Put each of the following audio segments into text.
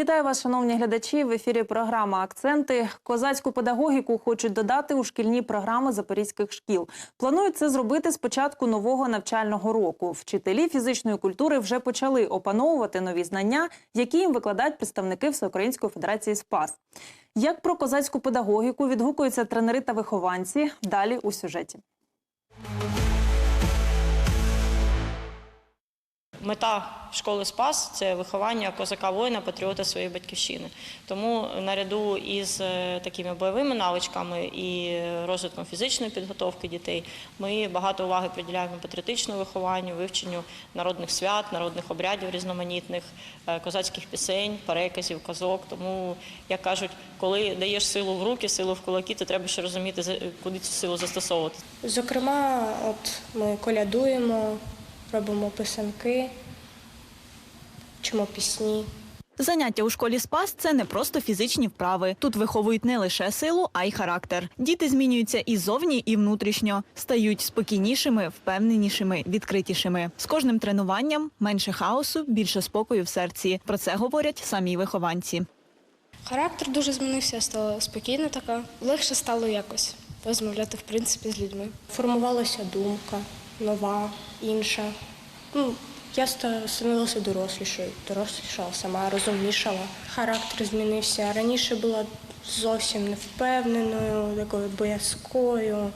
Вітаю вас, шановні глядачі. В ефірі програма Акценти. Козацьку педагогіку хочуть додати у шкільні програми запорізьких шкіл. Планують це зробити з початку нового навчального року. Вчителі фізичної культури вже почали опановувати нові знання, які їм викладають представники Всеукраїнської федерації СПАС. Як про козацьку педагогіку відгукуються тренери та вихованці? Далі у сюжеті. Мета школи Спас це виховання козака воїна, патріота своєї батьківщини. Тому наряду із е, такими бойовими навичками і розвитком фізичної підготовки дітей ми багато уваги приділяємо патріотичному вихованню, вивченню народних свят, народних обрядів різноманітних, е, козацьких пісень, переказів, казок. Тому, як кажуть, коли даєш силу в руки, силу в кулаки, то треба ще розуміти, куди цю силу застосовувати. Зокрема, от ми колядуємо, робимо писанки, вчимо пісні. Заняття у школі Спас це не просто фізичні вправи. Тут виховують не лише силу, а й характер. Діти змінюються і зовні, і внутрішньо, стають спокійнішими, впевненішими, відкритішими. З кожним тренуванням менше хаосу, більше спокою в серці. Про це говорять самі вихованці. Характер дуже змінився, я стала спокійна така. Легше стало якось розмовляти в принципі з людьми. Формувалася думка, нова, інша. Ну, я становилася дорослішою, дорослішала сама, розумнішала. Характер змінився. Раніше була зовсім невпевненою, такою боязкою,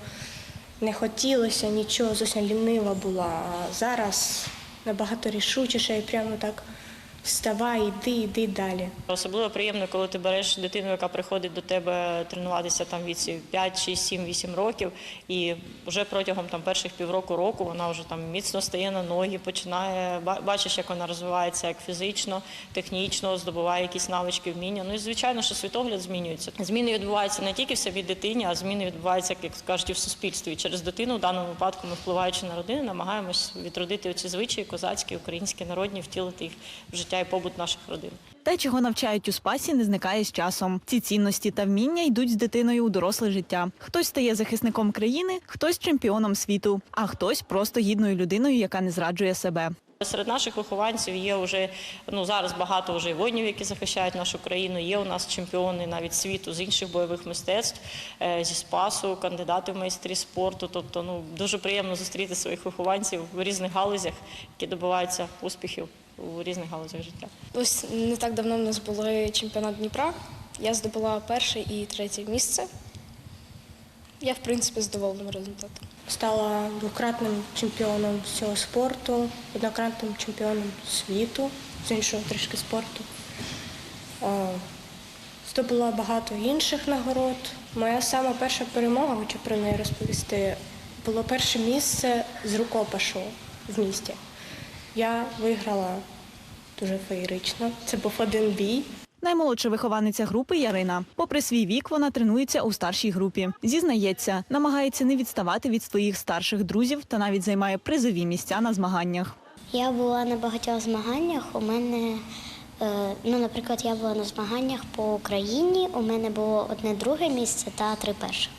не хотілося нічого, зовсім лінива була. А зараз набагато рішучіша і прямо так вставай, іди, іди далі. Особливо приємно, коли ти береш дитину, яка приходить до тебе тренуватися там віці 5, 6, 7, 8 років, і вже протягом там перших півроку року вона вже там міцно стає на ноги, починає бачиш, як вона розвивається як фізично, технічно, здобуває якісь навички, вміння. Ну і звичайно, що світогляд змінюється. Зміни відбуваються не тільки в самій дитині, а зміни відбуваються, як кажуть, і в суспільстві. І через дитину в даному випадку ми впливаючи на родини, намагаємось відродити оці звичаї козацькі, українські, народні, втілити їх в життя і побут наших родин. Те, чого навчають у спасі, не зникає з часом. Ці цінності та вміння йдуть з дитиною у доросле життя. Хтось стає захисником країни, хтось чемпіоном світу, а хтось просто гідною людиною, яка не зраджує себе. Серед наших вихованців є вже ну зараз багато вже воїнів, які захищають нашу країну. Є у нас чемпіони навіть світу з інших бойових мистецтв е, зі спасу, кандидати в майстрі спорту. Тобто, ну дуже приємно зустріти своїх вихованців в різних галузях, які добиваються успіхів у різних галузях життя. Ось не так давно в нас були чемпіонат Дніпра. Я здобула перше і третє місце. Я, в принципі, задоволена результатом. Стала двократним чемпіоном з цього спорту, однократним чемпіоном світу з іншого трішки спорту. Е, Здобула багато інших нагород. Моя сама перша перемога, хочу про неї розповісти, було перше місце з рукопашу в місті. Я виграла дуже феєрично. Це був один бій. Наймолодша вихованиця групи Ярина. Попри свій вік, вона тренується у старшій групі. Зізнається, намагається не відставати від своїх старших друзів та навіть займає призові місця на змаганнях. Я була на багатьох змаганнях. У мене, е, ну, наприклад, я була на змаганнях по Україні. У мене було одне друге місце та три перших.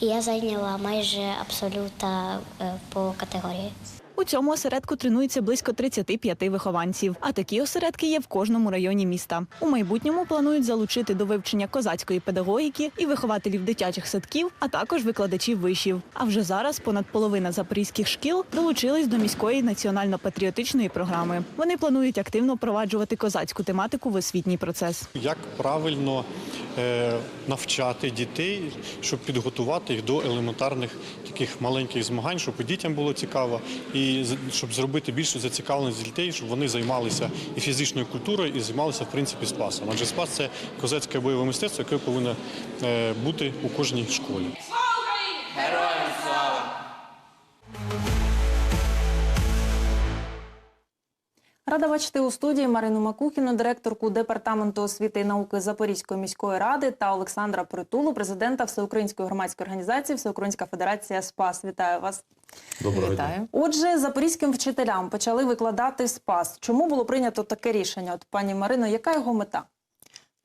І я зайняла майже абсолюта е, по категорії. У цьому осередку тренується близько 35 вихованців. А такі осередки є в кожному районі міста. У майбутньому планують залучити до вивчення козацької педагогіки і вихователів дитячих садків, а також викладачів вишів. А вже зараз понад половина запорізьких шкіл долучились до міської національно-патріотичної програми. Вони планують активно впроваджувати козацьку тематику в освітній процес. Як правильно навчати дітей, щоб підготувати їх до елементарних таких маленьких змагань, щоб дітям було цікаво, і щоб зробити більшу зацікавленість дітей, щоб вони займалися і фізичною культурою, і займалися в принципі спасом. Адже спас це козацьке бойове мистецтво, яке повинно е, бути у кожній школі. Рада бачити у студії Марину Макухіну, директорку департаменту освіти і науки Запорізької міської ради та Олександра Притулу, президента Всеукраїнської громадської організації Всеукраїнська федерація СПАС. Вітаю вас. Доброго Вітаю. Отже, запорізьким вчителям почали викладати СПАС. Чому було прийнято таке рішення? От пані Марино, яка його мета?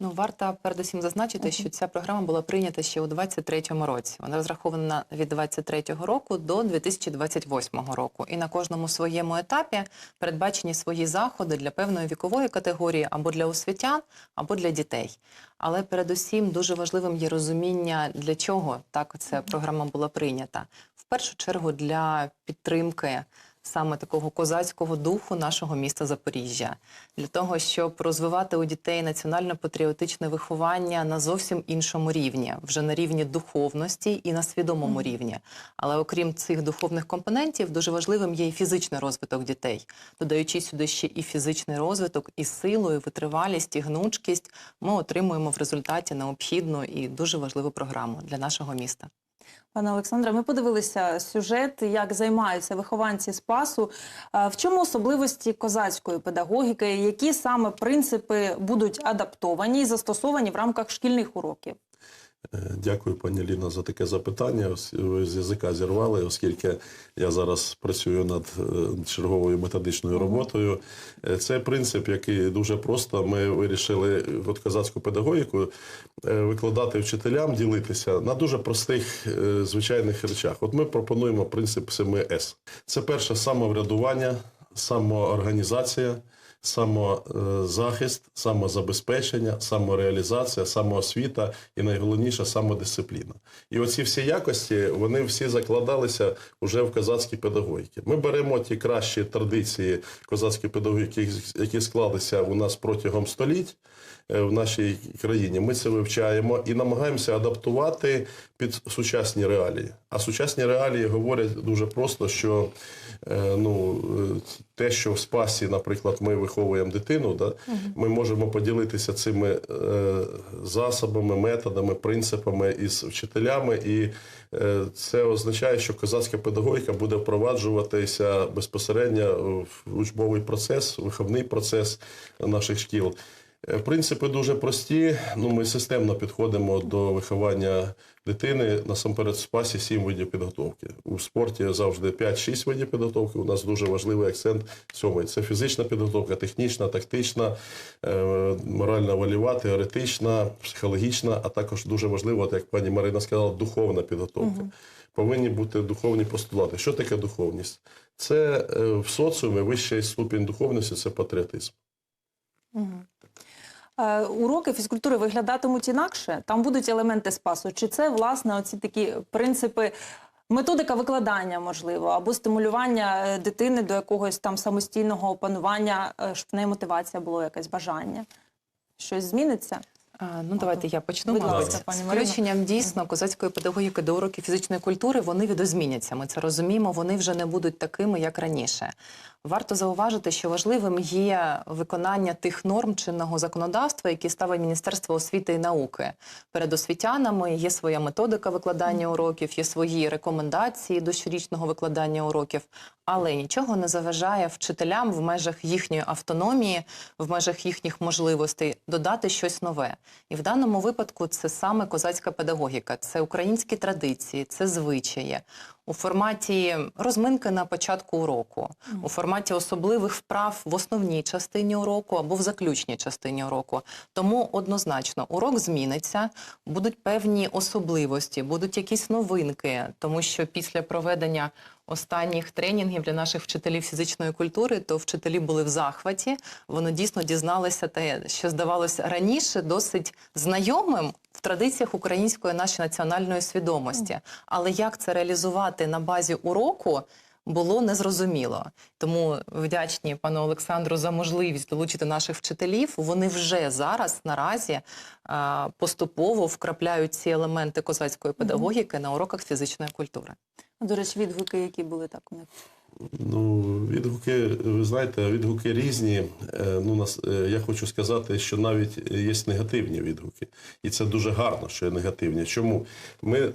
Ну, варто передусім зазначити, що ця програма була прийнята ще у 2023 році. Вона розрахована від 2023 року до 2028 року. І на кожному своєму етапі передбачені свої заходи для певної вікової категорії або для освітян, або для дітей. Але передусім дуже важливим є розуміння, для чого так ця програма була прийнята. В першу чергу для підтримки саме такого козацького духу нашого міста Запоріжжя, для того, щоб розвивати у дітей національно-патріотичне виховання на зовсім іншому рівні, вже на рівні духовності і на свідомому рівні. Але окрім цих духовних компонентів, дуже важливим є і фізичний розвиток дітей, додаючи сюди ще і фізичний розвиток, і силу, і витривалість, і гнучкість, ми отримуємо в результаті необхідну і дуже важливу програму для нашого міста. Пане Олександре, ми подивилися сюжет, як займаються вихованці Спасу. Е, В чому особливості козацької педагогіки? Які саме принципи будуть адаптовані і застосовані в рамках шкільних уроків? Е, Дякую, пані Ліна, за таке запитання. Ви з язика зірвали, оскільки я зараз працюю над е, черговою методичною роботою. Е, Це принцип, який дуже просто. Ми вирішили от козацьку педагогіку викладати вчителям, ділитися на дуже простих звичайних речах. От ми пропонуємо принцип 7С. Це перше самоврядування, самоорганізація самозахист, самозабезпечення, самореалізація, самоосвіта і найголовніше самодисципліна. І оці всі якості вони всі закладалися вже в козацькій педагогіці. Ми беремо ті кращі традиції козацької педагогіки, які склалися у нас протягом століть е, в нашій країні. Ми це вивчаємо і намагаємося адаптувати під сучасні реалії. А сучасні реалії говорять дуже просто, що е, ну, е, те, що в спасі, наприклад, ми виховуємо дитину, да, ми можемо поділитися цими е, засобами, методами, принципами із вчителями, і е, це означає, що козацька педагогіка буде впроваджуватися безпосередньо в учбовий процес, виховний процес наших шкіл. Е, Принципи дуже прості. Ну, ми системно підходимо до виховання дитини. Насамперед, в спасі сім видів підготовки. У спорті завжди 5-6 видів підготовки. У нас дуже важливий акцент сьомий. Це фізична підготовка, технічна, тактична, е, моральна вольова, теоретична, психологічна, а також дуже важливо, от як пані Марина сказала, духовна підготовка. Повинні бути духовні постулати. Що таке духовність? Це е, в соціумі вищий ступінь духовності це патріотизм. Е, Уроки фізкультури виглядатимуть інакше. Там будуть елементи спасу. Чи це власне оці такі принципи? Методика викладання, можливо, або стимулювання е, дитини до якогось там самостійного опанування, е, щоб в неї мотивація було якесь бажання. Щось зміниться? Ну, давайте я почну. Будь мабуть. ласка, пані З включенням дійсно козацької педагогіки до уроків фізичної культури вони відозміняться. Ми це розуміємо. Вони вже не будуть такими, як раніше. Варто зауважити, що важливим є виконання тих норм чинного законодавства, які ставить Міністерство освіти і науки. Перед освітянами є своя методика викладання уроків, є свої рекомендації до щорічного викладання уроків, але нічого не заважає вчителям в межах їхньої автономії, в межах їхніх можливостей додати щось нове. І в даному випадку це саме козацька педагогіка, це українські традиції, це звичаї. У форматі розминки на початку уроку, у форматі особливих вправ в основній частині уроку або в заключній частині уроку. Тому однозначно урок зміниться, будуть певні особливості, будуть якісь новинки, тому що після проведення останніх тренінгів для наших вчителів фізичної культури, то вчителі були в захваті. Вони дійсно дізналися те, що здавалося раніше досить знайомим в традиціях української нашої національної свідомості. Але як це реалізувати на базі уроку? Було незрозуміло, тому вдячні пану Олександру за можливість долучити наших вчителів. Вони вже зараз наразі поступово вкрапляють ці елементи козацької педагогіки на уроках фізичної культури. До речі, відгуки, які були так у них. Ну, відгуки, ви знаєте, відгуки різні. Е, Ну, нас, е, я хочу сказати, що навіть є негативні відгуки. І це дуже гарно, що є негативні. Чому? Ми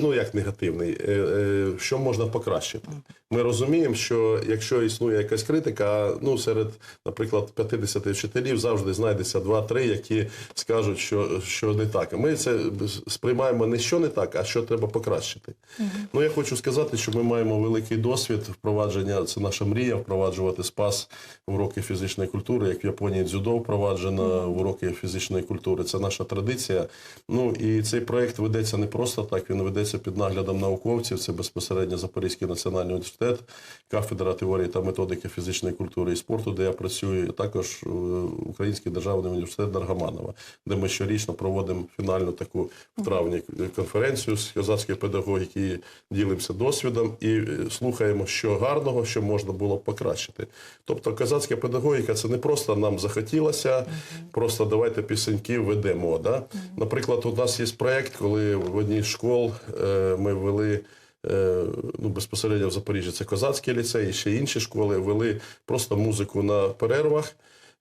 ну як негативний, Е, що можна покращити? Ми розуміємо, що якщо існує якась критика, ну серед, наприклад, 50 вчителів завжди знайдеться 2-3, які скажуть, що, що не так. Ми це сприймаємо не що не так, а що треба покращити. Ну я хочу сказати, що ми маємо великий досвід впровадження впровадження, це наша мрія впроваджувати спас в уроки фізичної культури, як в Японії дзюдо впроваджено в уроки фізичної культури. Це наша традиція. Ну і цей проект ведеться не просто так, він ведеться під наглядом науковців. Це безпосередньо Запорізький національний університет, кафедра теорії та методики фізичної культури і спорту, де я працюю, також е, Український державний університет Даргаманова, де ми щорічно проводимо фінальну таку в травні конференцію з козацької педагогіки, ділимося досвідом і е, слухаємо, що гарного, що можна було покращити. Тобто, козацька педагогіка це не просто нам захотілося, просто давайте пісеньки ведемо. Да? Наприклад, у нас є проєкт, коли в одній з школ е, ми вели е, Ну, безпосередньо в Запоріжжі це козацький ліцей, ще інші школи вели просто музику на перервах.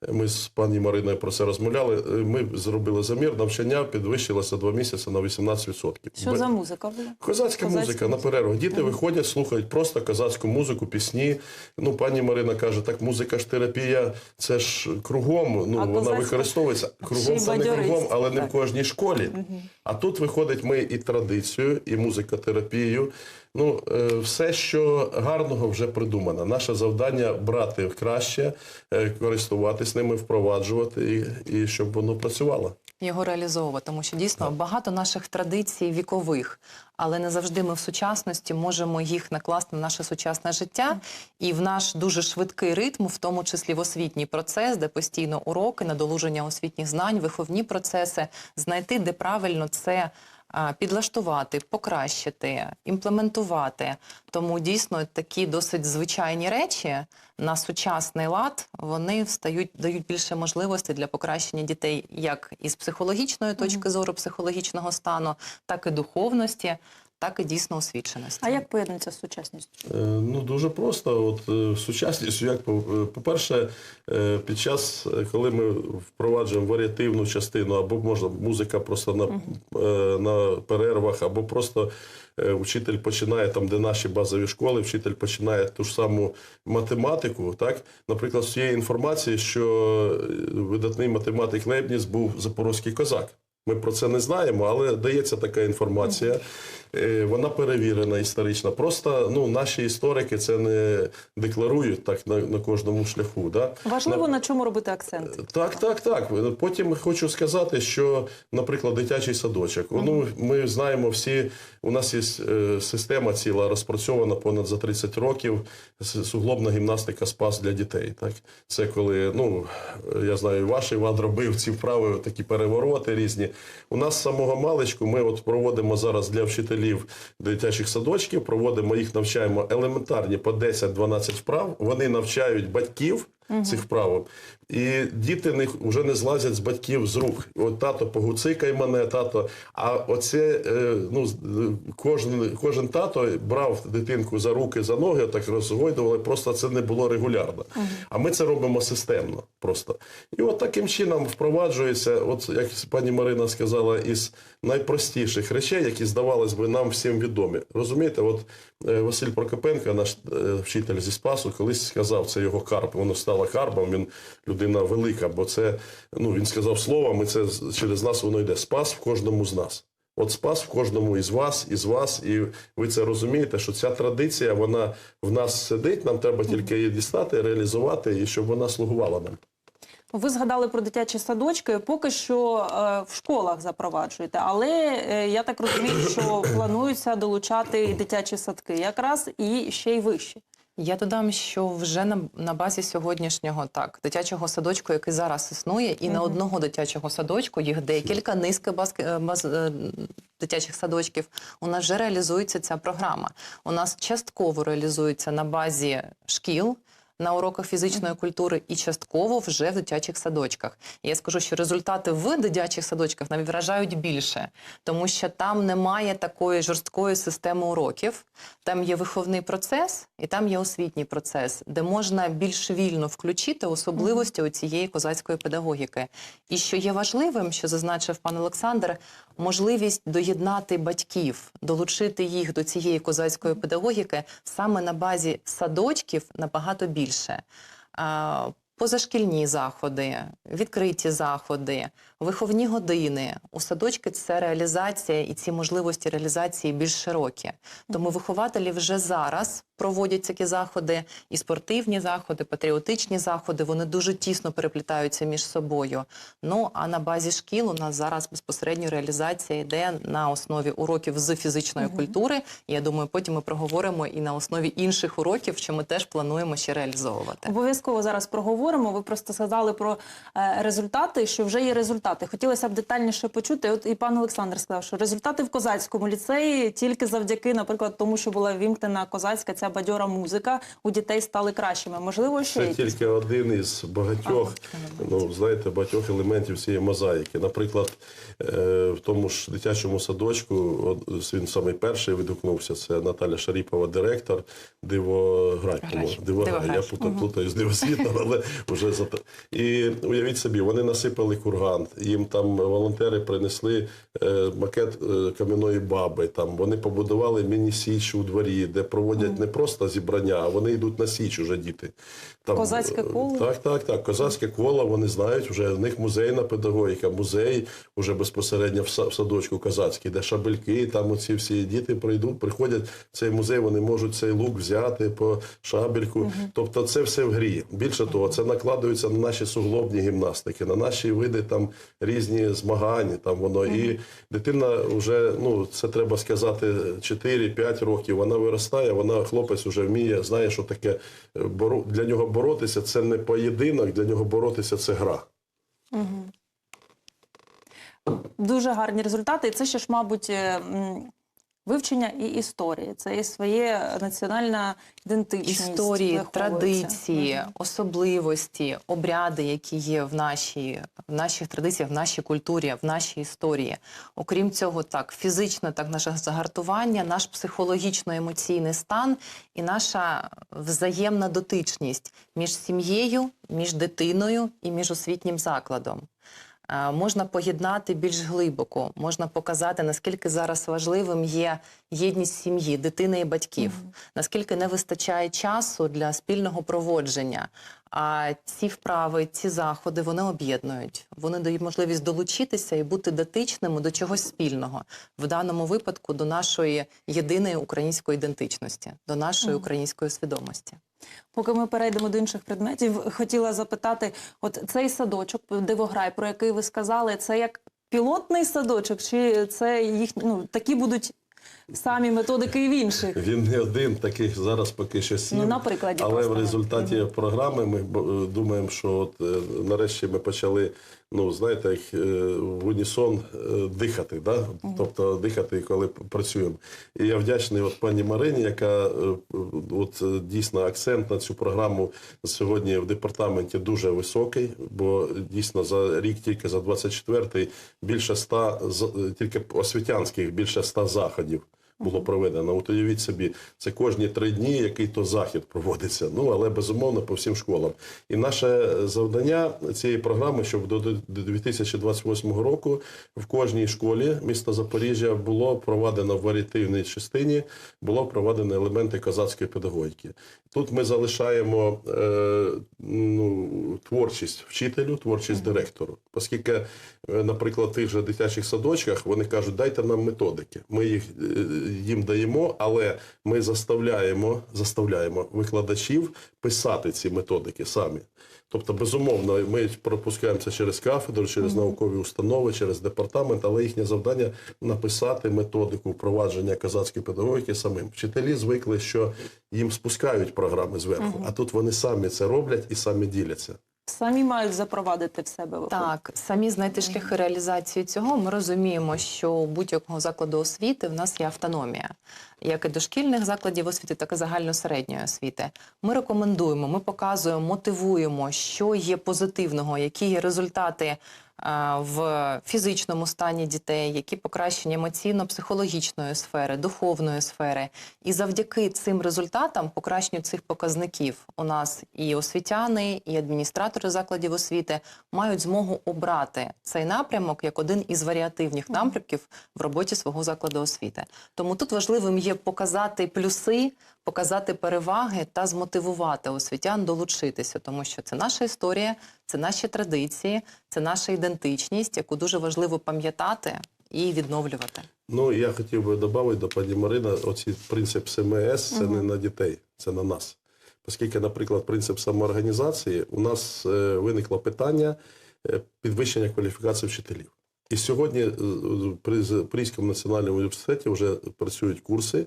Ми з пані Мариною про це розмовляли. Е, Ми зробили замір, навчання підвищилося два місяці на 18%. Що Бе- за музика була? Козацька Козацька музика на музика. перервах. Діти виходять, слухають просто козацьку музику, пісні. Ну, пані Марина каже, так музика ж терапія, це ж кругом. Ну А вона козацька використовується кругом, це не кругом, але не в кожній школі. А тут виходить ми і традицію, і музикотерапію. Ну, е, все, що гарного вже придумано. Наше завдання брати краще, е, користуватись ними, впроваджувати і, і щоб воно працювало. його реалізовувати, тому що дійсно багато наших традицій вікових, але не завжди ми в сучасності можемо їх накласти на наше сучасне життя і в наш дуже швидкий ритм, в тому числі в освітній процес, де постійно уроки, надолуження освітніх знань, виховні процеси, знайти, де правильно це. Підлаштувати, покращити, імплементувати. Тому дійсно такі досить звичайні речі на сучасний лад вони встають, дають більше можливостей для покращення дітей як із психологічної точки зору, психологічного стану, так і духовності, так і дійсно освіченості. А як поєднується з сучасністю? Е, Ну дуже просто. От е, сучасністю, як по- е, по-перше, е, під час, коли ми впроваджуємо варіативну частину, або можна музика просто на, е, на перервах, або просто вчитель починає там, де наші базові школи, вчитель починає ту ж саму математику. Так, наприклад, з цієї інформації, що видатний математик Лейбніц був запорозький козак. Ми про це не знаємо, але дається така інформація. Е, Вона перевірена історично. Просто ну, наші історики це не декларують так на, на кожному шляху. Да? Важливо на чому робити акцент. Так, так, так. Потім хочу сказати, що, наприклад, дитячий садочок. Ну, ми знаємо всі, у нас є е, система ціла розпрацьована понад за 30 років. Суглобна гімнастика спас для дітей. Так? Це коли, ну, я знаю, ваш Іван робив ці вправи, такі перевороти різні. У нас з самого маличку ми от проводимо зараз для вчителів дитячих садочків, проводимо їх, навчаємо елементарні по 10-12 вправ. Вони навчають батьків цих вправ. І діти не, вже не злазять з батьків з рук. От тато погуцикай мене, тато. А оце е, ну, е, кожен, кожен тато брав дитинку за руки, за ноги, так розгойдували, просто це не було регулярно. А ми це робимо системно просто. І от таким чином впроваджується, от як пані Марина сказала, із найпростіших речей, які здавалось би нам всім відомі. Розумієте, от е, Василь Прокопенко, наш вчитель зі Спасу, колись сказав, це його карп, воно стало карпом, він людина велика, бо це, ну він сказав словом, і це через нас воно йде. Спас в кожному з нас. От спас в кожному із вас, із вас, і ви це розумієте, що ця традиція, вона в нас сидить, нам треба тільки її дістати, реалізувати, і щоб вона слугувала нам. Ви згадали про дитячі садочки. Поки що е, в школах запроваджуєте, але е, я так розумію, що планується долучати дитячі садки, якраз і ще й вищі. Я додам, що вже на, на базі сьогоднішнього так дитячого садочку, який зараз існує, і на одного дитячого садочку їх декілька низки баз, е, баз, е, дитячих садочків. У нас вже реалізується ця програма. У нас частково реалізується на базі шкіл. На уроках фізичної культури і частково вже в дитячих садочках. Я скажу, що результати в дитячих садочках навіть вражають більше, тому що там немає такої жорсткої системи уроків. Там є виховний процес і там є освітній процес, де можна більш вільно включити особливості цієї козацької педагогіки. І що є важливим, що зазначив пан Олександр, можливість доєднати батьків, долучити їх до цієї козацької педагогіки саме на базі садочків набагато більше. Позашкільні заходи, відкриті заходи, Виховні години у садочки це реалізація і ці можливості реалізації більш широкі. Тому вихователі вже зараз проводять такі заходи, і спортивні заходи, патріотичні заходи. Вони дуже тісно переплітаються між собою. Ну а на базі шкіл у нас зараз безпосередньо реалізація йде на основі уроків з фізичної культури. Я думаю, потім ми проговоримо і на основі інших уроків, що ми теж плануємо ще реалізовувати. Обов'язково зараз проговоримо. Ви просто сказали про е, результати, що вже є результати. Хотілося б детальніше почути. От і пан Олександр сказав, що результати в козацькому ліцеї тільки завдяки, наприклад, тому, що була вімкнена козацька ця бадьора музика, у дітей стали кращими. Можливо, ще Це якісь? тільки один із багатьох, ну знаєте, багатьох елементів цієї мозаїки. Наприклад, е, в тому ж дитячому садочку, він самий перший відгукнувся. Це Наталя Шаріпова, директор Дивограй. по-моєму. Дивограй. Я плутаю з дивосвітом, але вже за і уявіть собі, вони насипали курган. Їм там волонтери принесли е, макет е, кам'яної баби. Там вони побудували міні-січ у дворі, де проводять не просто зібрання, а вони йдуть на січ уже діти. Там, Козацьке е, коло? Так, так, так. Козацьке коло, вони знають, вже в них музейна педагогіка, музей уже безпосередньо в садочку козацький, де шабельки, там оці всі діти прийдуть, приходять в цей музей, вони можуть цей лук взяти по шабельку. Тобто це все в грі. Більше того, це накладується на наші суглобні гімнастики, на наші види там різні змагання. Там воно. І дитина вже, ну це треба сказати, 4-5 років. Вона виростає, вона хлопець вже вміє, знає, що таке е, для нього боротися. Це не поєдинок, для нього боротися це гра. Дуже гарні результати. І це ще ж, мабуть, е, вивчення і історії. Це і своє національна ідентичність. історії, традиції, особливості, обряди, які є в нашій в наших традиціях, в нашій культурі, в нашій історії. Окрім цього, так фізично, так наше загартування, наш психологічно-емоційний стан і наша взаємна дотичність між сім'єю, між дитиною і між освітнім закладом. Е, Можна поєднати більш глибоко, можна показати, наскільки зараз важливим є єдність сім'ї, дитини і батьків, наскільки не вистачає часу для спільного проводження. А ці вправи, ці заходи вони об'єднують. Вони дають можливість долучитися і бути дотичними до чогось спільного, в даному випадку до нашої єдиної української ідентичності, до нашої української свідомості. Поки ми перейдемо до інших предметів, хотіла запитати: от цей садочок, дивограй, про який ви сказали, це як пілотний садочок, чи це їх ну такі будуть самі методики і в інших? Він не один, таких зараз поки що сім. Ну, на прикладі Але просто, в результаті програми ми думаємо, що от е, нарешті ми почали, ну знаєте, як е, в унісон е, дихати, да? тобто дихати, коли працюємо. І я вдячний от пані Марині, яка е, от дійсно акцент на цю програму сьогодні в департаменті дуже високий, бо дійсно за рік тільки за 24-й більше ста тільки освітянських більше ста заходів було проведено. От уявіть собі, це кожні три дні, який то захід проводиться. Ну але безумовно по всім школам. І наше завдання цієї програми, щоб до до 2028 року в кожній школі міста Запоріжжя було проведено в варіативній частині, було проведено елементи козацької педагогіки. Тут ми залишаємо е, ну, творчість вчителю, творчість директору, оскільки, е, наприклад, в тих же дитячих садочках вони кажуть, дайте нам методики. Ми їх е, їм даємо, але ми заставляємо, заставляємо викладачів писати ці методики самі. Тобто, безумовно, ми пропускаємо це через кафедру, через наукові установи, через департамент, але їхнє завдання написати методику впровадження козацької педагогіки самим. Вчителі звикли, що їм спускають програми зверху, а тут вони самі це роблять і самі діляться. Самі мають запровадити в себе виходить. Так, самі знайти шляхи реалізації цього. Ми розуміємо, що у будь-якого закладу освіти в нас є автономія, як і дошкільних закладів освіти, так і загальносередньої освіти. Ми рекомендуємо, ми показуємо, мотивуємо, що є позитивного, які є результати в фізичному стані дітей, які покращення емоційно-психологічної сфери, духовної сфери. І завдяки цим результатам, покращенню цих показників, у нас і освітяни, і адміністратори закладів освіти мають змогу обрати цей напрямок як один із варіативних напрямків в роботі свого закладу освіти. Тому тут важливим є показати плюси, показати переваги та змотивувати освітян долучитися, тому що це наша історія, це наші традиції, це наша ідентичність. яку дуже важливо пам'ятати і відновлювати. Ну, я хотів би додати до пані Марина, оці принцип СМС це не на дітей, це на нас. Оскільки, наприклад, принцип самоорганізації, у нас е, виникло питання е, підвищення кваліфікації вчителів. І сьогодні е, при Запорізькому національному університеті вже працюють курси.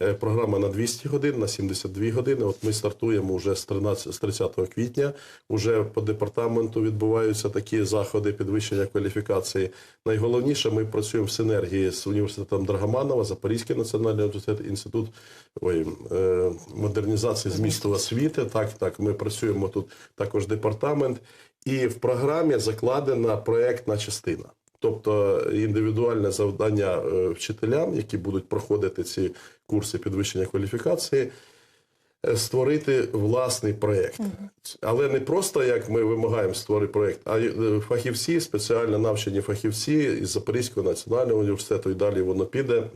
Е, Програма на 200 годин, на 72 години. От ми стартуємо вже з 13, з 30 квітня. Уже по департаменту відбуваються такі заходи підвищення кваліфікації. Найголовніше, ми працюємо в синергії з університетом Драгоманова, Запорізький національний університет, інститут ой, е, модернізації змісту освіти. Так, так, ми працюємо тут також департамент. І в програмі закладена проектна частина. Тобто індивідуальне завдання е, вчителям, які будуть проходити ці курси підвищення кваліфікації, е, створити власний проєкт. Але не просто як ми вимагаємо створити проєкт, а е, фахівці, спеціально навчені фахівці із Запорізького національного університету, і далі воно піде,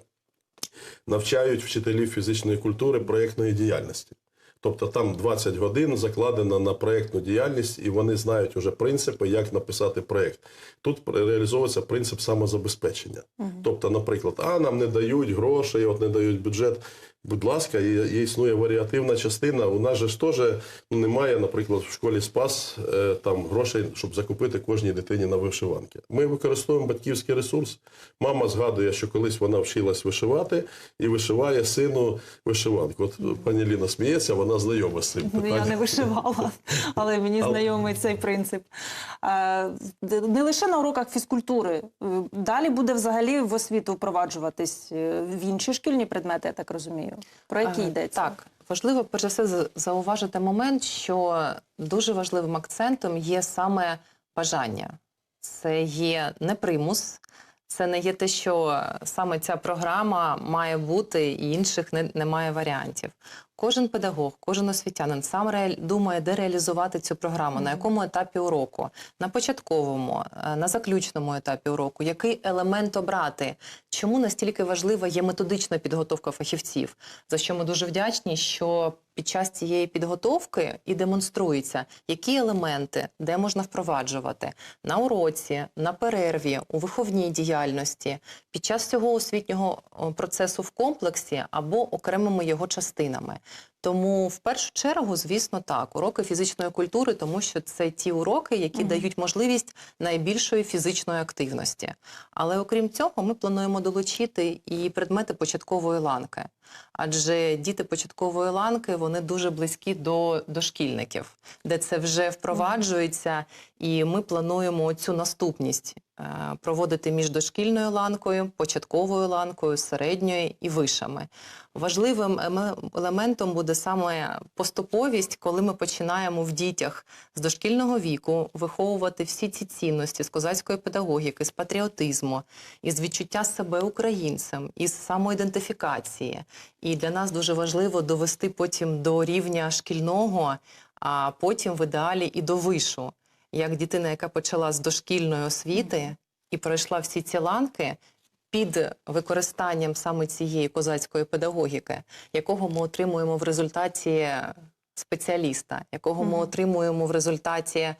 навчають вчителів фізичної культури проєктної діяльності. Тобто там 20 годин закладено на проєктну діяльність, і вони знають вже принципи, як написати проєкт. Тут реалізовується принцип самозабезпечення. Тобто, наприклад, а нам не дають грошей, от не дають бюджет. Будь ласка, є, існує варіативна частина. У нас же ж теж ну, немає, наприклад, в школі Спас е, там грошей, щоб закупити кожній дитині на вишиванки. Ми використовуємо батьківський ресурс. Мама згадує, що колись вона вчилась вишивати і вишиває сину вишиванку. От пані Ліна сміється, вона знайома з цим Ну, Я не вишивала, але мені знайомий цей принцип. Е, Не лише на уроках фізкультури. Е, Далі буде взагалі в освіту впроваджуватись в інші шкільні предмети, я так розумію. Про які Е, йдеться? Так, важливо перш за все зауважити момент, що дуже важливим акцентом є саме бажання. Це є не примус, це не є те, що саме ця програма має бути, і інших не, немає варіантів. Кожен педагог, кожен освітянин сам реаль... думає, де реалізувати цю програму, на якому етапі уроку, на початковому, е, на заключному етапі уроку, який елемент обрати. Чому настільки важлива є методична підготовка фахівців? За що ми дуже вдячні, що під час цієї підготовки і демонструється, які елементи, де можна впроваджувати на уроці, на перерві, у виховній діяльності, під час цього освітнього процесу в комплексі або окремими його частинами. Тому в першу чергу, звісно, так, уроки фізичної культури, тому що це ті уроки, які дають можливість найбільшої фізичної активності. Але окрім цього, ми плануємо долучити і предмети початкової ланки. Адже діти початкової ланки вони дуже близькі до дошкільників, де це вже впроваджується, і ми плануємо цю наступність проводити між дошкільною ланкою, початковою ланкою, середньою і вишами. Важливим елементом буде саме поступовість, коли ми починаємо в дітях з дошкільного віку виховувати всі ці цінності з козацької педагогіки, з патріотизму, із відчуття себе українцем, із самоідентифікації. І для нас дуже важливо довести потім до рівня шкільного, а потім в ідеалі і до вишу. Як дитина, яка почала з дошкільної освіти і пройшла всі ці ланки, під використанням саме цієї козацької педагогіки, якого ми отримуємо в результаті спеціаліста, якого ми отримуємо в результаті е,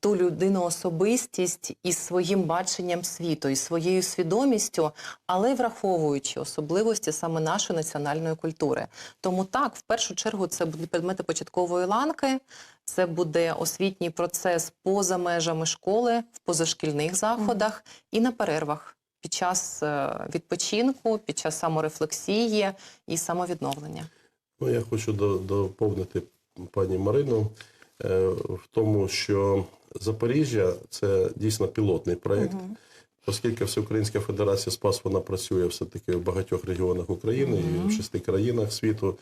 ту людину особистість із своїм баченням світу, із своєю свідомістю, але враховуючи особливості саме нашої національної культури. Тому так, в першу чергу, це будуть предмети початкової ланки, це буде освітній процес поза межами школи, в позашкільних заходах і на перервах. Під час е, відпочинку, під час саморефлексії і самовідновлення. Ну, я хочу до- доповнити пані Марину е, в тому, що Запоріжжя це дійсно пілотний проєкт. Оскільки Всеукраїнська Федерація Спас вона працює все-таки в багатьох регіонах України і в шести країнах світу.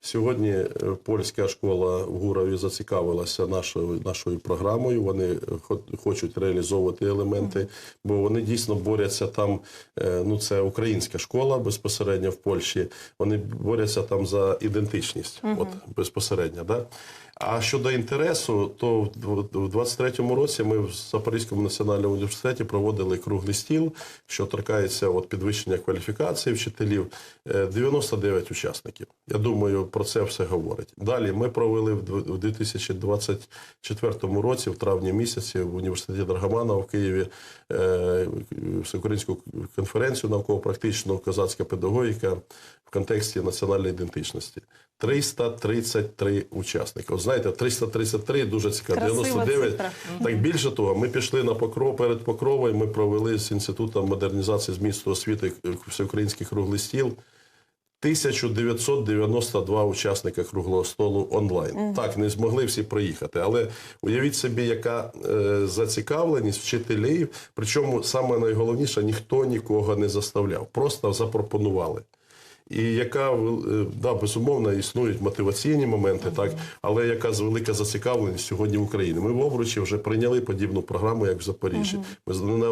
Сьогодні е, польська школа в Гурові зацікавилася нашою, нашою програмою. Вони хо- хочуть реалізовувати елементи, бо вони дійсно борються там. е, Ну, це українська школа безпосередньо в Польщі. Вони борються там за ідентичність, от безпосередньо. Да? А щодо інтересу, то в 23-му році ми в Запорізькому національному університеті проводили круглий стіл, що торкається от підвищення кваліфікації вчителів. Е, 99 учасників. Я думаю, про це все говорить. Далі ми провели в дв- у 2024 році, в травні місяці, в університеті Драгоманова в Києві е, всеукраїнську конференцію науково-практичну козацька педагогіка в контексті національної ідентичності. 333 учасники. От знаєте, 333 дуже цікаво. Красива 99. цифра. Так більше того, ми пішли на покров перед покровою. Ми провели з інститутом модернізації змісту освіти всеукраїнський круглий стіл. 1992 учасника круглого столу онлайн. Так, не змогли всі проїхати. Але уявіть собі, яка е, зацікавленість вчителів. Причому саме найголовніше, ніхто нікого не заставляв, просто запропонували. І яка е, да, безумовно існують мотиваційні моменти, так але яка з велика зацікавленість сьогодні в Україні. Ми в Овручі вже прийняли подібну програму, як в Запоріжжі. Ми на,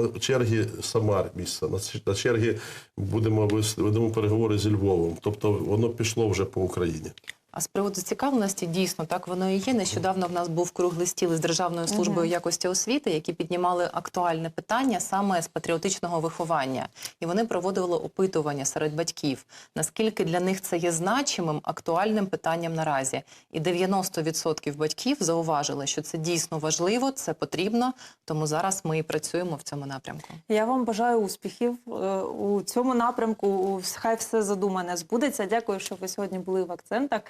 на чергі Самар місце, на, на чергі будемо ведемо переговори зі Львовом. Тобто воно пішло вже по Україні. А з приводу цікавленості, дійсно, так воно і є. Нещодавно в нас був круглий стіл із Державною службою якості освіти, які піднімали актуальне питання саме з патріотичного виховання. І вони проводили опитування серед батьків, наскільки для них це є значимим, актуальним питанням наразі. І 90% батьків зауважили, що це дійсно важливо, це потрібно, тому зараз ми і працюємо в цьому напрямку. Я вам бажаю успіхів е, у цьому напрямку. Хай все задумане збудеться. Дякую, що ви сьогодні були в акцентах.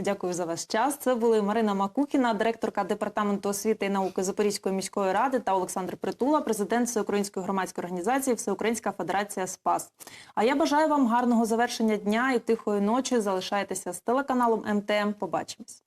Дякую за ваш час. Це були Марина Макухіна, директорка департаменту освіти і науки Запорізької міської ради, та Олександр Притула, президент Всеукраїнської громадської організації Всеукраїнська Федерація СПАС. А я бажаю вам гарного завершення дня і тихої ночі. Залишайтеся з телеканалом МТМ. Побачимось.